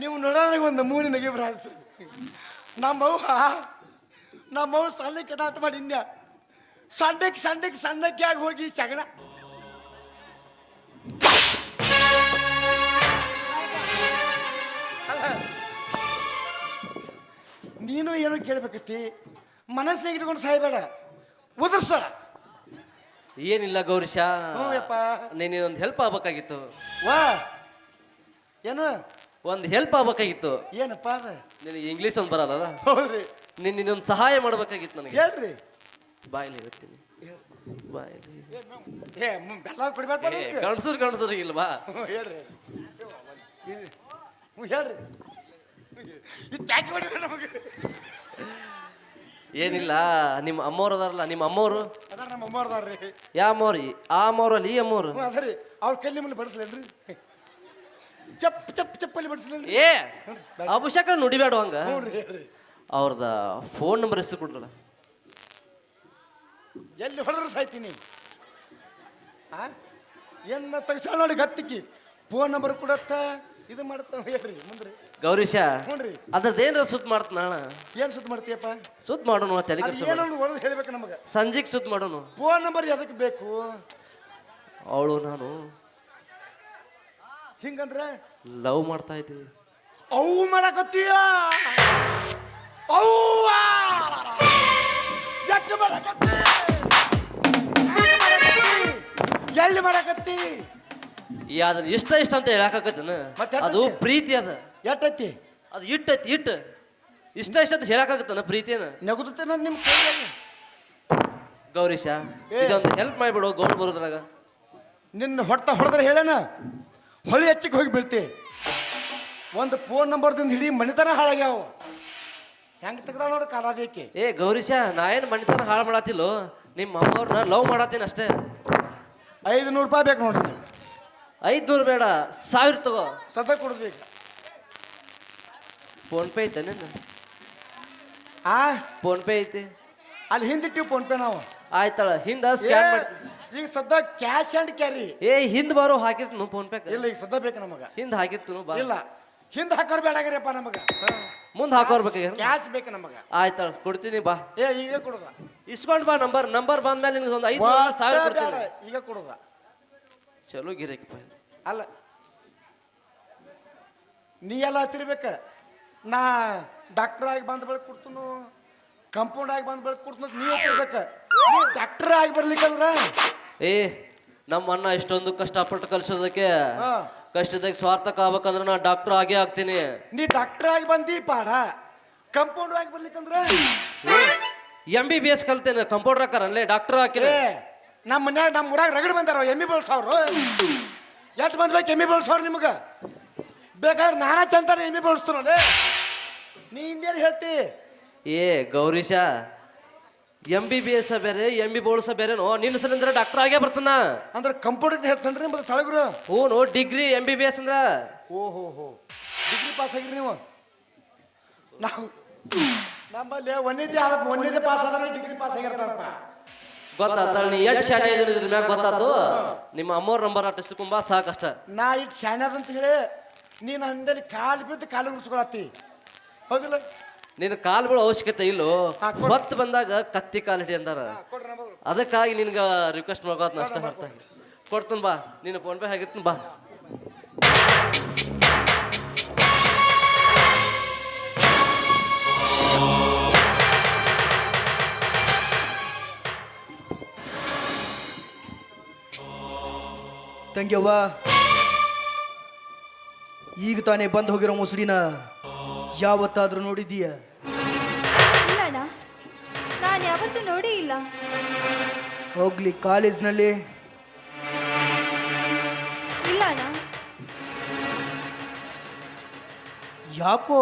ನೀವು ನೋಡೋದ್ರಾಗ ಒಂದು ಮೂನಿ ನಗಿ ಬರಾತ್ರಿ ನಮ್ಮವ್ವ ನಮ್ಮವ್ವ ಸಣ್ಣಕ್ಕೆ ಅದಾತ ಮಾಡಿ ಇನ್ಯ ಸಣ್ಣಕ್ಕೆ ಸಣ್ಣಕ್ಕೆ ಸಣ್ಣಕ್ಕೆ ಆಗಿ ಹೋಗಿ ಶಗಣ. ಅಲ್ಲ, ನೀನು ಏನು ಕೇಳ್ಬೇಕತ್ತಿ? ಮನಸ್ಸಿಗೆ ಇಟ್ಕೊಂಡು ಸಾಯ್ಬೇಡ. ಉದರ್ಸ. ಏನಿಲ್ಲ ಗೌರಿಶಾ. ಹ್ಞೂ ಯಪ್ಪ. ನೀನೊಂದು ಹೆಲ್ಪ್ ಆಗ್ಬೇಕಾಗಿತ್ತು. ವಾ. ಏನು? ಒಂದು ಹೆಲ್ಪ್ ಆಗ್ಬೇಕಾಗಿತ್ತು. ಏನಪ್ಪ ಅದ? ನಿನಗೆ ಇಂಗ್ಲೀಷ್ ಒಂದು ಬರಲ್ಲ ಹೌದ್ರಿ. ನಿನ್ನ ನಿನ್ನೊಂದು ಸಹಾಯ ಮಾಡ್ಬೇಕಾಗಿತ್ತು ನನಗೆ. ಹೇಳ್ರಿ. ಬಾಯಲ್ಲಿ ಹೇಳ್ತೀನಿ. ಬಾಯಲ್ಲಿ. ಏ ಬೆಲ್ಲ ಕುಡಿಬೇಡ ಗಂಡಸರು ಗಂಡಸರು ಇಲ್ವಾ ಹೇಳ್ರಿ ಹೇಳ್ರಿ. ಏನಿಲ್ಲ ನಿಮ್ಮ ಅಮ್ಮವ್ರು ಅದಾರಲ್ಲ ನಿಮ್ಮ ಅಮ್ಮವ್ರು? ಅದಾರ ನಮ್ಮ ಅಮ್ಮವ್ರದಾರ್ರಿ ಯಾ ಅಮ್ಮವ್ರು ಈ- ಆ ಅಮ್ಮವ್ರಲ್ಲಿ ಈ ಅಮ್ಮವ್ರು? ಅದರಿ ಅವ್ರ ಕಲ್ಲಿ ಮುಂದೆ ಬಡಿಸ್ಲೇನ್ರಿ. ಚಪ್ ಚಪ್ ಚಪ್ಪಲ್ಲಿ ಬಡಿಸ್ಲೇನ್ರಿ ಏ ಅಭಿಷೇಕ ನುಡಿಬೇಡ ಹಂಗ. ಹೇಳ್ರಿ ಅವ್ರದ ಫೋನ್ ನಂಬರ್ ಹೆಸರು ಕೊಡ್ರಲ್ಲ ಎಲ್ಲಿ ಹೊಡೆದ್ರೆ ಸಾಯ್ತೀನಿ ಆ? ಎನ್ನ ತೆಗ್ಸಾಳ ನೋಡಿ ಗತ್ತಿಕ್ಕಿ. ಫೋನ್ ನಂಬರ್ ಕೊಡತ್ತ ಇದು ಮಾಡತ್ತ ಹೇಳ್ರಿ ಮುಂದ್ರಿ ಗೌರೀಶ ಹ್ಞೂ ರೀ. ಸುತ್ತ ಮಾಡ್ತ ನಾಳ ಏನ್ ಸುತ್ತ ಮಾಡ್ತೀಯಪ್ಪ? ಸುತ್ತ ಮಾಡೋಣ ತಲೆ ಅದು ಏನೊಂದು ಒಳಗೆ ಹೇಳ್ಬೇಕು ನಮಗೆ. ಸಂಜೆಗೆ ಸುತ್ತ ಮಾಡೋಣ ಫೋನ್ ನಂಬರ್ ಎದಕ್ಕೆ ಬೇಕು? ಅವಳು ನಾನು. ಹಿಂಗಂದ್ರೆ ಲವ್ ಮಾಡ್ತಾ ಇದ್ದೀವಿ. ಅವು ಮಾಡಕತ್ತೀಯ ಅವ್ವ! ಮಾಡಕತ್ತಿ ಎಲ್ಲಿ ಮಾಡಕತ್ತಿ ಈ ಅದನ್ನ ಇಷ್ಟ ಇಷ್ಟ ಅಂತ ಹೇಳಕಾಕತ್ತೇನ ಮತ್ತೆ ಅದು? ಪ್ರೀತಿ ಅದ. ಎಟ್ಟೈತಿ? ಅದು ಇಟ್ಟೈತಿ ಇಟ್ಟು. ಇಷ್ಟ ಇಷ್ಟ ಅಂತ ಹೇಳಕಾಗತ್ತನ ಪ್ರೀತಿನ ನಗುತ್ತೇನ ನಿಮ್ಮ ಕೈಯಲ್ಲಿ. ಗೌರೀಶ. ಇದೊಂದು ಹೆಲ್ಪ್ ಮಾಡಿಬಿಡು ಗೌಡ್ ಬರೋದ್ರಾಗ. ನಿನ್ನ ಹೊಡ್ತ ಹೊಡೆದ್ರೆ ಹೇಳೇನ? ಹೊಳಿ ಹೆಚ್ಚಿಗೆ ಹೋಗಿ ಬೀಳ್ತಿ. ಒಂದು ಫೋನ್ ನಂಬರ್ದಿಂದ ಹಿಡಿ ಮಣಿತನ ಹಾಳಾಗ್ಯಾವ. ಹೆಂಗ್ ತೆಗ್ದ ನೋಡು ಕಾಲಾದೇಕೆ ಏ ಗೌರೀಶ ನಾ ಏನು ಮಣಿತನ ಹಾಳು ಮಾಡತ್ತಿಲ್ಲೋ ನಿಮ್ಮ ಅಮ್ಮವ್ರನ್ನ ಲವ್ ಮಾಡತ್ತೀನಿ ಅಷ್ಟೇ. ಐದು ನೂರು ರೂಪಾಯಿ ಬೇಕು ನೋಡಿ ನೀವು ಐದ್ನೂರು ಬೇಡ ಸಾವಿರ ತಗೋ. ಸದ ಕೊಡ್ಬೇಕು ಫೋನ್ ಪೇ ಐತೆ ಆ? ಫೋನ್ ಪೇ ಐತಿ. ಅಲ್ಲಿ ಹಿಂದಿಟ್ಟಿವಿ ಫೋನ್ ಪೇ ನಾವು. ಆಯ್ತಳ ಹಿಂದ ಸ್ಕ್ಯಾನ್ ಮಾಡಿ. ಈಗ ಸದ್ಯ ಕ್ಯಾಶ್ ಅಂಡ್ ಕ್ಯಾರಿ ಏ ಹಿಂದ್ ಬಾರೋ ಹಾಕಿರ್ತು ಫೋನ್ ಪೇ ಇಲ್ಲ ಈಗ ಸದ್ಯ ಬೇಕು ನಮಗ. ಹಿಂದ್ ಹಾಕಿರ್ತು ಬಾ. ಇಲ್ಲ ಹಿಂದ್ ಹಾಕೋರ್ ಬೇಡಾಗ್ರಿಯಪ್ಪ ನಮಗ. ಮುಂದ್ ಹಾಕೋರ್ಬೇಕಾಗ ಕ್ಯಾಶ್ ಬೇಕು ನಮಗ. ಆಯ್ತಳ ಕೊಡ್ತೀನಿ ಬಾ. ಏ ಈಗ ಕೊಡುದ. ಇಸ್ಕೊಂಡ್ ಬಾ ನಂಬರ್ ನಂಬರ್ ಬಂದ್ಮೇಲೆ ನಿನ್ಗೆ ಒಂದು ಐದು ಸಾವಿರ ಕೊಡ್ತೀನಿ. ಈಗ ಕೊಡುದ. ಚಲೋ ಗಿರಾಕಿ ಅಲ್ಲ ನೀ ಎಲ್ಲ ಹತ್ತಿರ್ಬೇಕ? ನಾ ಡಾಕ್ಟರ್ ಆಗಿ ಬಂದ ಬೆಳಕ್ ಕೊಡ್ತನು ಕಂಪೌಂಡ್ ಆಗಿ ಬಂದ ಬೆಳಕ್ ಕೊಡ್ತನ ನೀ ಹತ್ತಿರ್ಬೇಕ ನೀ ಡಾಕ್ಟರ್ ಆಗಿ ಬರ್ಲಿಕ್ಕಂದ್ರ ಏ ನಮ್ಮ ಅಣ್ಣ ಇಷ್ಟೊಂದು ಕಷ್ಟಪಟ್ಟು ಕಲ್ಸೋದಕ್ಕೆ ಹಾ. ಕಷ್ಟದಾಗ ಸ್ವಾರ್ಥಕ ಆಗ್ಬೇಕಂದ್ರೆ ನಾ ಡಾಕ್ಟರ್ ಆಗೇ ಆಗ್ತೀನಿ. ನೀ ಡಾಕ್ಟರ್ ಆಗಿ ಬಂದಿ ಪಾಡ. ಕಂಪೌಂಡ್ ಆಗಿ ಬರ್ಲಿಕ್ಕಂದ್ರ? ಎಂ ಬಿ ಬಿ ಎಸ್ ಕಲ್ತೇನೆ ಕಂಪೌಂಡರ್ ಹಾಕಾರ ಅಲ್ಲೇ ಡಾಕ್ಟರ್ ಹಾಕಿಲ್ಲ ಏ ನಮ್ಮ ಮನ್ಯಾಗ ನಮ್ಮ ಊರಾಗ ರಗಡ್ ಬಂದಾರ ಎಮ್ಮಿ ಬೆಳ್ಸವ್ರು ಎಷ್ಟು ಮಂದಿ ಬೇಕು ಎಮ್ಮಿ ಬೆಳ್ಸವ್ರು ನಿಮ್ಗೆ? ಬೇಕಾದ್ರೆ ನಾನಾ ಚಂತಾನೆ ಎಮ್ಮಿ ಬೆಳೆಸ್ತಾನಲ್ಲೇ ನೀ ಹಿಂದೇನು ಹೇಳ್ತಿ? ಏ Gourish M B B S ಬೇರೆ ಎಂ ಬಿ ಬೋಳ್ಸ ಬೇರೆನೋ ನಿನ್ನ ಸಲಿಂದ್ರ ಡಾಕ್ಟರ್ ಆಗೇ ಬರ್ತಾನ. ಅಂದ್ರೆ ಕಂಪ್ಯೂಟರ್ ಹೇಳ್ತಾನ್ರಿ ಮತ್ತೆ ತಳಗುರು? ಹ್ಞೂ degree M B B S ಅಂದ್ರ. ಓ ಹೋ ಹೋ. ಡಿಗ್ರಿ ಪಾಸ್ ಆಗಿರಿ ನೀವು? ನಾವು ನಮ್ಮಲ್ಲಿ ಒಂದಿದ್ದೆ ಆದ ಒಂದೇದೇ ಪಾಸ್ ಆದ್ರೆ ಡಿಗ್ರಿ ಪಾಸ್ ಆಗಿರ್ತಾರಪ್ಪ. ಗೊತ್ತಾತ ನೀ ಎಷ್ಟು ಶಾಣೆ ಇದ್ರ ಮ್ಯಾಗ ಗೊತ್ತಾತು? ನಿಮ್ಮ ಅಮ್ಮೋರ್ ನಂಬರ್ ಅಟ್ಟು ಸಿಕ್ಕುಂಬ ಸಾಕಷ್ಟ. ನಾ ಇಟ್ಟು ಶಾಣೆ ಅಂತ ಹೇಳಿ ನೀನು ಅಂದಲ್ಲಿ ಕಾಲು ಬಿದ್ದು ಕಾಲು ಮುಡ್ಸ್ಕೊಳತ್ತಿ ಹೌದಿಲ್ಲ? ನಿನ್ನ ಕಾಲ್ಗಳು ಅವಶ್ಯಕತೆ ಇಲ್ಲೋ. ಹೊತ್ತು ಬಂದಾಗ ಕತ್ತಿ ಕಾಲ್ ಹಿಡಿ ಅಂದಾರ ಅದಕ್ಕಾಗಿ ನಿನ್ಗ ರಿಕ್ವೆಸ್ಟ್ ಮಾಡ್ಕೋತ ನಷ್ಟ ಹೊರತ ಕೊಡ್ತೀನಿ ಬಾ. ನೀನು ಫೋನ್ ಪೇ ಆಗಿರ್ತೀನಿ ಬಾ. ತಂಗ್ಯವ್ವ ಈಗ ತಾನೇ ಬಂದು ಹೋಗಿರೋ ಮುಸುಡಿನ ಯಾವತ್ತಾದ್ರೂ ನೋಡಿದೀಯ ಇಲ್ಲಣ್ಣ ನಾನು ಯಾವತ್ತೂ ನೋಡಿ ಇಲ್ಲ. ಹೋಗ್ಲಿ ಕಾಲೇಜ್ನಲ್ಲಿ. ಇಲ್ಲ ಅಣ್ಣ. ಯಾಕೋ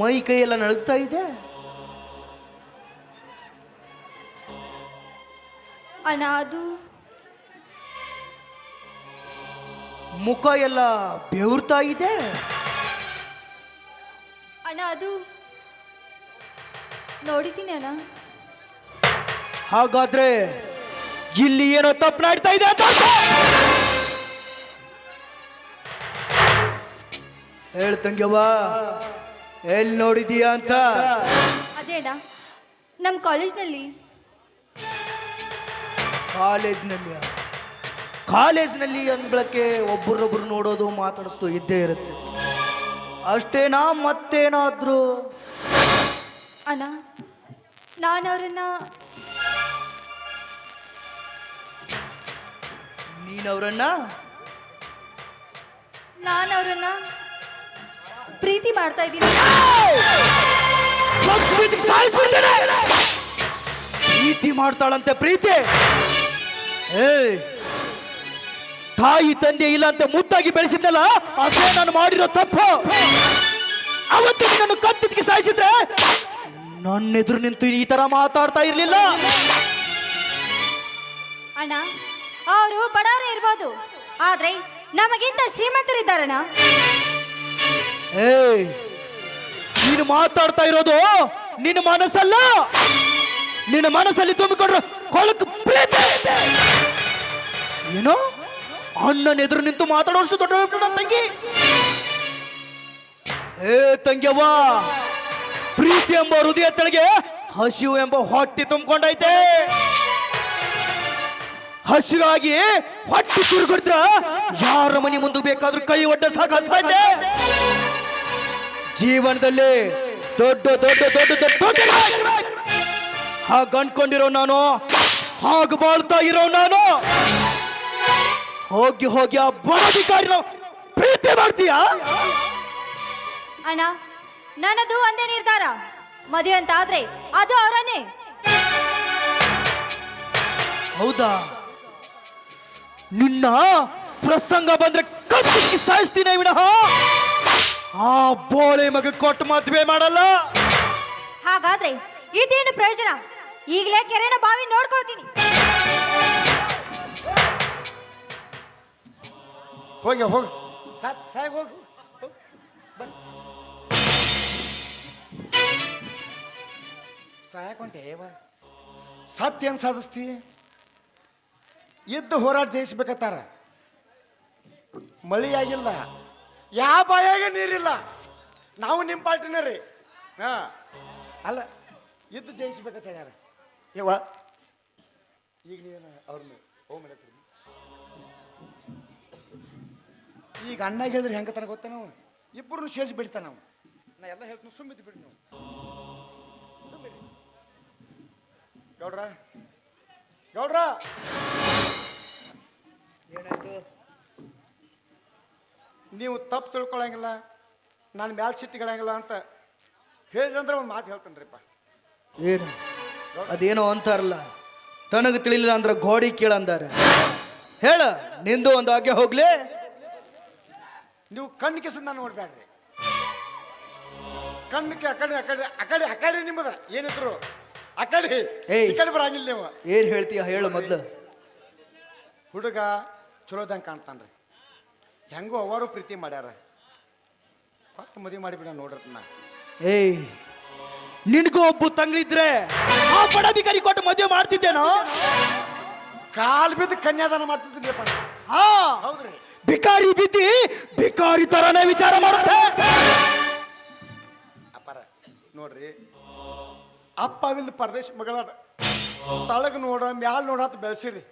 ಮೈ ಕೈಯೆಲ್ಲ ಎಲ್ಲ ನಡುಗ್ತಾ ಇದೆ? ಅಣ್ಣ ಅದು? ಮುಖ ಎಲ್ಲ ಬೆವರ್ತಾ ಇದೆ? ಅಣ್ಣ ಅದು? ನೋಡಿದ್ದೀನಿ ಅಲ್ಲ ಹಾಗಾದ್ರೆ ಇಲ್ಲಿ ಏನೋ ತಪ್ಪು ನಾಡ್ತಾ ಇದೆ ಅಂತ ಅರ್ಥ. ಹೇಳ್ ತಂಗ್ಯವ್ವ ಎಲ್ಲಿ ನೋಡಿದೀಯ ಅಂತ? ಅದೇನಾ ನಮ್ಮ ಕಾಲೇಜ್ನಲ್ಲಿ. ಕಾಲೇಜ್ನಲ್ಲಿ ಕಾಲೇಜ್ನಲ್ಲಿ ಅಂದ್ಬಳಕ್ಕೆ ಒಬ್ಬರೊಬ್ರು ನೋಡೋದು ಮಾತಾಡಿಸ್ತು ಇದ್ದೇ ಇರುತ್ತೆ. ಅಷ್ಟೇನಾ ಮತ್ತೇನಾದ್ರು? ಅಣ್ಣ ನಾನು ಅವರನ್ನ ನೀನವರನ್ನ ನಾನು ಅವರನ್ನ ಪ್ರೀತಿ ಮಾಡ್ತಾ ಇದ್ದೀನಿ. ಪ್ರೀತಿ ಮಾಡ್ತಾಳಂತೆ ಪ್ರೀತಿ. ಏಯ್ ತಾಯಿ ತಂದೆ ಇಲ್ಲ ಅಂತ ಮುದ್ದಾಗಿ ಬೆಳೆಸಿದ್ನಲ್ಲ ಅದೇ ನಾನು ಮಾಡಿರೋ ತಪ್ಪು. ಅವತ್ತು ನನ್ನ ಕತ್ತಿಗೆ ಸಾಯಿಸಿದ್ರೆ ನನ್ನ ಎದುರು ನಿಂತು ಈ ತರ ಮಾತಾಡ್ತಾ ಇರ್ಲಿಲ್ಲ. ಅಣ್ಣ ಅವರು ಬಡವರೇ ಇರ್ಬೋದು. ಆದ್ರೆ ನಮಗಿಂತ ಶ್ರೀಮಂತರಿದ್ದಾರಣ್ಣ. ಏಯ್ ನೀನು ಮಾತಾಡ್ತಾ ಇರೋದು ನಿನ್ನ ಮನಸ್ಸಲ್ಲ? ನಿನ್ನ ಮನಸ್ಸಲ್ಲಿ ತುಂಬಿಕೊಂಡ್ರು ಕೊಳಕು ಪ್ರೀತಿ ಏನು? ಅಣ್ಣನ ಎದುರು ನಿಂತು ಮಾತಾಡೋಷ್ಟು ದೊಡ್ಡ ದೊಡ್ಡ ತಂಗಿ. ಏ ತಂಗ್ಯವ್ವ ಪ್ರೀತಿ ಎಂಬ ಹೃದಯ ತಳಿಗೆ ಹಸಿವು ಎಂಬ ಹೊಟ್ಟೆ ತುಂಬಿಕೊಂಡೈತೆ. ಹಸಿರಾಗಿ ಹೊಟ್ಟೆ ತಿರುಗಿದ್ರ ಯಾರ ಮನೆ ಮುಂದೆ ಬೇಕಾದ್ರೂ ಕೈ ಒಡ್ಡ ಸಾಕಾಗ್ತೈತೆ ಜೀವನದಲ್ಲಿ ದೊಡ್ಡ ದೊಡ್ಡ ದೊಡ್ಡ ದೊಡ್ಡ ಹಾಗ ಅನ್ಕೊಂಡಿರೋ ನಾನು, ಹಾಗ ಬಾಳ್ತಾ ಇರೋ ನಾನು. ಹೋಗಿ ಹೋಗಿ ಆ ನಾವು ಪ್ರೀತಿ ಮಾಡ್ತೀಯಾ? ಅಣ್ಣ ನನ್ನದು ಒಂದೇ ನಿರ್ಧಾರ. ಮದುವೆ ಅಂತ ಆದ್ರೆ ಅದು ಅವರನ್ನೇ. ಹೌದಾ? ನಿನ್ನ ಪ್ರಸಂಗ ಬಂದ್ರೆ ಕಚ್ಚಿ ಸಾಯಿಸ್ತೀನಿ ವಿನಃ. ಆ ಬೋಳೆ ಮಗ ಕೊಟ್ಟು ಮದ್ವೆ ಮಾಡಲ್ಲ. ಹಾಗಾದ್ರೆ ಇದೇನು ಪ್ರಯೋಜನ? ಈಗಲೇ ಕೆರೆನ ಬಾವಿ ನೋಡ್ಕೋತೀನಿ ಹೋಗಿ ಹೋಗಿ. ಸಾತ್ ಸಾಯ್ ಹೋಗು. ಸಾಯಕೊಂತೆ ಸತ್ಯ ಏನು ಸಾಧಿಸ್ತಿ ಇದ್ದು ಹೋರಾಟ ಜಯಿಸ್ಬೇಕತ್ತಾರ. ಮಳಿ ಆಗಿಲ್ಲ. ಯಾವ ಬಾಯಾಗ ನೀರಿಲ್ಲ. ನಾವು ನಿಮ್ಮ ಪಾರ್ಟಿನ ರೀ. ಹಾ. ಅಲ್ಲ ಇದ್ದು ಜಯಿಸ್ಬೇಕತ್ತ ಯಾರ? ಯವ್ವ. ಈಗ ನೀನು ಅವ್ರನ್ನ ಹೋಗ್ಮೇಲೆ ಈಗ ಅಣ್ಣ ಹೇಳಿದ್ರೆ ಹೆಂಗೆ ತನಕ ಗೊತ್ತ ನಾವು? ಇಬ್ಬರು ಸೇರಿಸಿ ಬಿಡ್ತಾನ ನಾವು. ನಾ ಎಲ್ಲ ಹೇಳ್ತೀನಿ ಸುಮ್ಮಿದ್ದು ಬಿಡಿ ನಾವು. ಸುಮ್ಮಿರಿ ಗೌಡ್ರ? ಗೌಡ್ರ? ಏನಾಯ್ತು? ನೀವು ತಪ್ಪು ತಿಳ್ಕೊಳಂಗಿಲ್ಲ ನಾನು ಮ್ಯಾಲ್ ಸಿಟ್ಟಿಗಳಂಗಿಲ್ಲ ಅಂತ ಹೇಳಿದ್ರೆ ಒಂದು ಮಾತು ಹೇಳ್ತೇನೆ ರೀಪ್ಪ. ಏನು? ಅದೇನೋ ಅಂತಾರಲ್ಲ ತನಗೆ ತಿಳಿಲಿಲ್ಲ ಅಂದ್ರೆ ಗೋಡಿ ಕೇಳಂದಾರ ಹೇಳ ನಿಂದು ಒಂದು ಆಗೆ ಹೋಗ್ಲಿ. ನೀವು ಕಣ್ಣು ಕಿಸದ್ ನಾನು ನೋಡ್ಬೇಡ್ರಿ ಕಣ್ಣಕ್ಕೆ ಅಕಡೆ ಅಕಡೆ ಆ ಕಡೆ ಆ ಕಡೆ ಆ ಕಡೆ ನಿಮ್ಮದ ಏನಿದ್ರು. ಆ ಕಡೆ. ಏಯ್. ಈ ಕಡೆ ಬರಂಗಿಲ್ಲ ನೀವು. ಏನ್ ಹೇಳ್ತೀಯ? ಹೇಳು ಮೊದ್ಲು. ಹುಡುಗ ಚಲೋದಂಗೆ ಕಾಣ್ತಾನ್ರಿ. ಹೆಂಗೋ ಅವರು ಪ್ರೀತಿ ಮಾಡ್ಯಾರ. ಕೊಟ್ಟು ಮದುವೆ ಮಾಡಿಬಿಡ ನೋಡ್ರಿ ನಾ ಏಯ್ ನಿನಗೂ ಒಬ್ಬ ತಂಗ್ಳಿದ್ರೆ ಆ ಬಡ ಬಿಕಾರಿ ಕೊಟ್ಟು ಮದುವೆ ಮಾಡ್ತಿದ್ದೇನೋ? ಕಾಲ್ ಬಿದ್ದು ಕನ್ಯಾದಾನ ಮಾಡ್ತಿದ್ದೀನಿ ಹಾ. ಹೌದ್ರಿ. ಬಿಕಾರಿ ಬಿದ್ದಿ ಬಿಕಾರಿ ತರನೇ ವಿಚಾರ ಮಾಡುತ್ತೆ. ಅಪ್ಪಾರ ನೋಡ್ರಿ ಅಪ್ಪವಿಂದ ಪರದೇಶ ಮಗಳದ. ತಳಗ ನೋಡ, ಮ್ಯಾಲ ನೋಡತ್ ಬೆಳೆಸಿರಿ.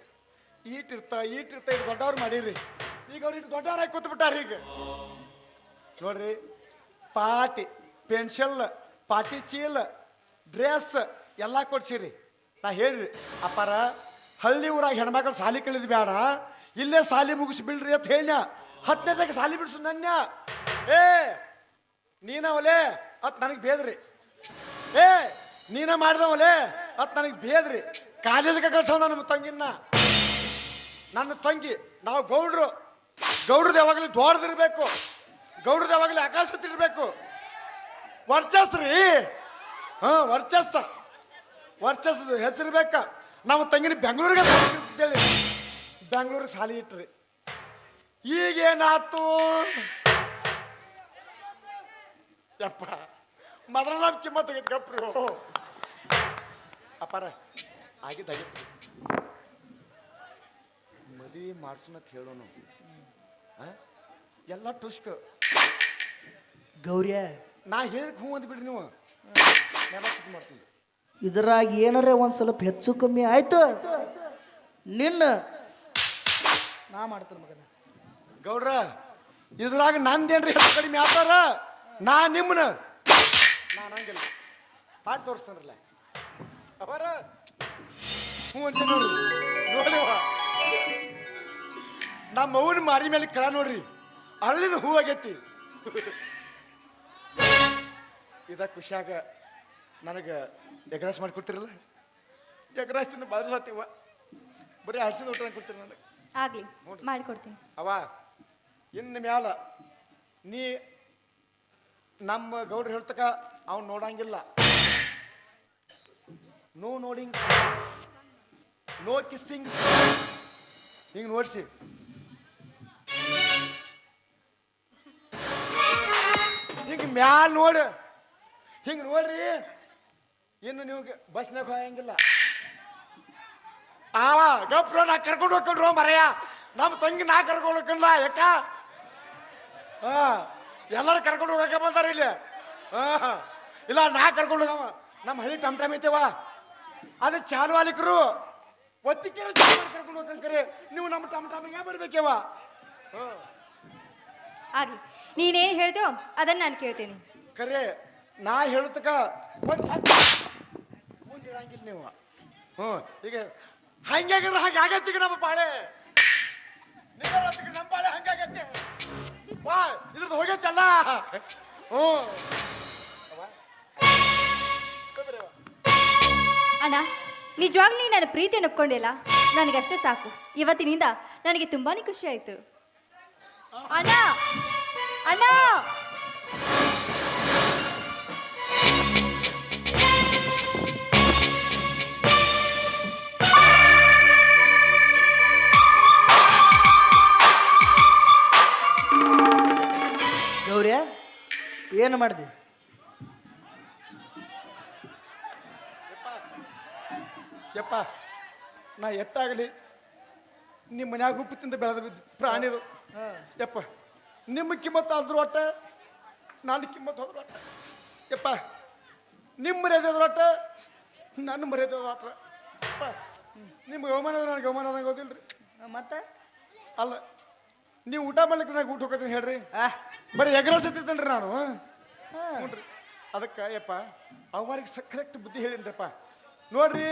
ಈಟ್ ಇರ್ತ ಈಗ ದೊಡ್ಡವ್ರು ಮಾಡೀರಿ. ಈಗ ಅವ್ರು ಇಟ್ಟು ದೊಡ್ಡವ್ರಾಗಿ ಕೂತ್ ಬಿಟ್ಟಾರ ಈಗ. ನೋಡ್ರಿ ಪಾಟಿ ಪೆನ್ಷಲ್ ಪಾಟಿ ಚೀಲ, ಡ್ರೆಸ್ ಎಲ್ಲ ಕೊಡ್ಸಿರಿ. ನಾ ಹೇಳ್ರಿ, ಅಪ್ಪಾರ, ಹಳ್ಳಿ ಊರಾಗ ಹೆಣ್ಮಕ್ಳು ಸಾಲಿ ಕಲಿದ್ ಬೇಡ ಇಲ್ಲೇ ಸಾಲಿ ಮುಗಿಸಿ ಬಿಡ್ರಿ ಅಂತ ಹೇಳ ಹತ್ತನೇದಾಗ ಸಾಲಿ ಬಿಡ್ಸು ನನ್ಯ ಏ, ನೀನ ಒಲೆ, ಅತ್ ನನಗೆ ಬೇದ್ರಿ. ಏ ನೀನ ಮಾಡಿದವಲೇ ಅತ್ ನನಗೆ ಬೇದ್ರಿ. ಕಾಲೇಜಿಗೆ ಕಳ್ಸವ ನಮ್ಮ ತಂಗಿನ ನನ್ನ ತಂಗಿ, ನಾವು ಗೌಡ್ರು. ಗೌಡ್ರದ್ದು ಯಾವಾಗಲೂ ದೊಡ್ಡದಿರ್ಬೇಕು. ಗೌಡ್ರದ್ದು ಯಾವಾಗಲೂ ಆಕಾಶ ತಿರ್ಬೇಕು ವರ್ಚಸ್ ರೀ ಹಾ, ವರ್ಚಸ್ಸ. ವರ್ಚಸ್ ಹೆಚ್ಚಿರ್ಬೇಕ ನಮ್ಮ ತಂಗಿನ ಬೆಂಗಳೂರಿಗೆ ಹೇಳಿ ಬೆಂಗಳೂರಿಗೆ ಸಾಲಿ ಇಟ್ರಿ. ಈಗೇನಾತು ಯಪ್ಪ ಮೊದಲ ನಮ್ಮ ಕಿಮ್ಮತ್ ಗಪ್ರಿ ಅಪ್ಪಾರ ಆಗಿದ್ದಾಗಿತ್ತು. ಮದುವೆ ಮಾಡ್ಸೋಣಕ್ಕೆ ಹೇಳೋನು? ಎಲ್ಲ ಟುಸ್ಕ್ ಗೌರ್ಯ. ನಾ ಹೇಳಿದ್ ಅಂತ ಬಿಡ್ರಿ ನೀವು. ಮಾಡ್ತೀನಿ. ಇದ್ರಾಗ ಏನಾರ ಒಂದು ಸ್ವಲ್ಪ ಹೆಚ್ಚು ಕಮ್ಮಿ ಆಯ್ತು. ನಿನ್ನ. ನಾ ಮಾಡ್ತೇನೆ ಮಗನ. ಗೌಡ್ರ ಇದ್ರಾಗ ನಂದೇನ್ರಿ ಹೆಚ್ಚು ಕಡಿಮೆ ಆತಾರ ನಾ ನಿಮ್ಮನ್ನ ನಾನು ಹಂಗಿಲ್ಲ ಪಾಟ್ ತೋರಿಸ್ತಾನಲ್ಲ ಅವರ? ಹ್ಞೂ ಅಂತ ನೋಡ್ರಿ ನೋಡಿವ ನಮ್ಮ ಅವ್ವನ ಮಾರಿ ಮೇಲೆ ಕಳ ನೋಡ್ರಿ. ಅಳ್ಳಿದ ಹೂ ಆಗೈತಿ. ಇದ ಖುಷಿಯಾಗ ನನಗೆ ಎಗ್ರಾಸ್ ಮಾಡಿ ಕೊಡ್ತಿರಲ್ಲ? ಎಗ್ರಾಸ್ ತಿಂದು ಬದಲಾತೀವ ಬರೀ ಹಡ್ಸಿದ ಊಟ ಕೊಡ್ತೀರಿ ನನಗೆ. ಆಗ್ಲಿ ಮಾಡಿಕೊಡ್ತೀನಿ ಅವ ಇನ್ನು ಮ್ಯಾಲ ನೀ ನಮ್ಮ ಗೌಡ್ರು ಹೇಳ್ತಕ ಅವ್ನು ನೋಡಂಗಿಲ್ಲ. ನೋ ನೋಡಿಂಗ್ ನೋ ಕಿಸ್ಸಿಂಗ್ ಹಿಂಗೆ ನೋಡ್ಸಿ. ಹಿಂಗೆ ಮ್ಯಾಲ ನೋಡಿ. ಹಿಂಗೆ ನೋಡ್ರಿ. ಇನ್ನು ನೀವು ಬಸ್ನಾಗ ಹೋಗಂಗಿಲ್ಲ. ಆವ ಗಪ್ರ ನಾ ಕರ್ಕೊಂಡು ಹೋಗ್ಕೊಂಡ್ರು ಮರೆಯ ನಮ್ಮ ತಂಗಿ ನಾ ಕರ್ಕೊಂಡು ಹೋಗಲ್ಲ ಯಾಕ? ಹಾ ಎಲ್ಲರೂ ಕರ್ಕೊಂಡು ಹೋಗಕ್ಕೆ ಬಂದಾರ ಇಲ್ಲಿ. ಹಾ ಇಲ್ಲ, ನಾ ಕರ್ಕೊಂಡು ಹೋಗವ. ನಮ್ಮ ಹಳ್ಳಿ ಟಮ್ ಟಮ್ ಐತೆವ ಅದು ಚಾಲ್ವಾಲಿಕರು ಒತ್ತಿಕೆರೆ ಒತ್ತಿಗೆ ಕರ್ಕೊಂಡು ಹೋಗಂಕರಿ ನೀವು ನಮ್ಮ ಟಮ್ ಟಮಿಗೆ ಬರ್ಬೇಕೇವ? ಆಗ್ಲಿ. ನೀನೇನ್ ಹೇಳ್ತೀವೋ ಅದನ್ನ ನಾನು ಕೇಳ್ತೀನಿ. ಕರೆ ನಾ ಹೇಳುತ್ತಕ ಒಂದು ಮುಂದಿರಂಗಿಲ್ಲ ನೀವು. ಹ್ಞೂ ಈಗ ಹಂಗಾಗಿದ್ರೆ ಹಾಗೆ ಆಗತ್ತೀಗ ನಮ್ಮ ಪಾಳೆ ನಿಮ್ಮತ್ತಿಗೆ ನಮ್ಮ ಪಾಳೆ ಹಂಗಾಗತ್ತೆ ವಾ ಇದ್ರದ್ದು ಹೋಗೈತಲ್ಲ. ಹ್ಞೂ. ಅವ್ವ. ಅಣ್ಣ, ನಿಜವಾಗ್ಲೂ ನೀ ನನ್ನ ಪ್ರೀತಿಯನ್ನು ಒಪ್ಕೊಂಡಿಲ್ಲ? ನನಗಷ್ಟೇ ಸಾಕು. ಇವತ್ತಿನಿಂದ ನನಗೆ ತುಂಬಾನೇ ಖುಷಿ ಆಯ್ತು. ಅಣ್ಣ ಅಣ್ಣ! ಏನು ಮಾಡಿದೆ? ಯಪ್ಪ ನಾ ಎಟ್ಟಾಗಲಿ ನಿಮ್ಮ ಮನ್ಯಾಗ ಉಪ್ಪು ತಿಂದು ಬೆಳೆದ ಬಿದ್ದು ಪ್ರಾಣಿದು. ಯಪ್ಪ ನಿಮ್ಮ ಕಿಮ್ಮತ್ತು ಆದ್ರೂ ಒಟ್ಟ ನಾನು ಕಿಮ್ಮತ್ತು ಹೋದ್ರು ಒಟ್ಟ ಯಪ್ಪ ನಿಮ್ಮ ಮರ್ಯಾದೆ ಒಟ್ಟ ನನ್ನ ಮರ್ಯಾದೆ ಒಟ್ಟ ಯಪ್ಪ ನಿಮ್ಗೆ ಆದ್ರೆ ನನಗೆ ಅವಮಾನ ಆದಂಗೆ ಹೋದಿಲ್ರಿ ಮತ್ತೆ? ಅಲ್ಲ ನೀವು ಊಟ ಮಾಡ್ಲಿಕ್ಕೆ ನನಗೆ ಊಟ ಹೋಗ್ತೀನಿ ಹೇಳ್ರಿ. ಬರೀ ಎಗರಸತ್ತಿದ್ದೇನ್ರಿ ನಾನು. ಹ್ಞೂ ಅದಕ್ಕೆ ಯಪ್ಪ ಅವ್ರಿಗೆ ಕರೆಕ್ಟ್ ಬುದ್ಧಿ ಹೇಳಿನ್ರಪ್ಪ ನೋಡ್ರಿ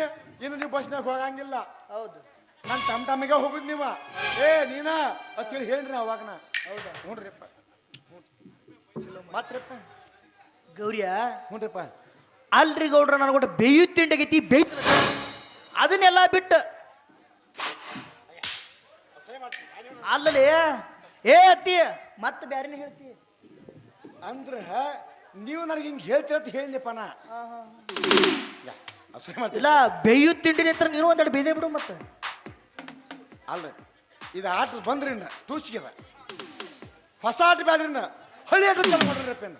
ಇನ್ನು ನೀವು ಬಸ್ನಾಗ ಹೋಗಂಗಿಲ್ಲ. ಹೌದು. ನಾನು ತಮ್ಮ ಟಮಿಗೆ ಹೋಗುದು ನೀವ. ಏ ನೀನ? ಅಂತೇಳಿ ಹೇಳ್ರಿ ಅವಾಗ ನಾ ಹೌದಾ? ಹ್ಞೂನ್ರಿಪ್ಪ ಮಾತ್ರಪ್ಪ. ಗೌರಿಯ ಹ್ಞೂನ್ರಿಪ್ಪ ಅಲ್ರಿ ಗೌಡ್ರ ನನಗೊಟ್ಟು ಬೇಯು ತಿಂಡಗೈತಿ ಬೇಯ್ತ ಅದನ್ನೆಲ್ಲ ಬಿಟ್ಟು. ಅಲ್ಲಲ್ಲಿ ಏ ಅತ್ತಿ ಮತ್ತೆ ಬ್ಯಾರೇನೆ ಹೇಳ್ತಿ? ಅಂದ್ರ ನೀವು ನನಗೆ ಹಿಂಗೆ ಹೇಳ್ತೀರ ಅಂತ ಹೇಳಿನಪ್ಪ ನಾ. ಅಸಹ್ಯ ಮಾಡ್ತಿಲ್ಲ ಇಲ್ಲ ಬೇಯು ತಿಂಡಿ ನಿಂತ್ರ ನೀನು ಒಂದೆರಡು ಬೇಯ್ದೆ ಬಿಡು ಮತ್ತೆ. ಅಲ್ಲ ಇದು ಆಟ ಬಂದ್ರಿ ಇನ್ನ ಟೂಸ್ಗೆ ಅದ ಹೊಸ ಆಟ ಬ್ಯಾಡ್ರಿ ಇನ್ನ ಹಳ್ಳಿ ಆಟ ಮಾಡ್ರಿ ಇನ್ನ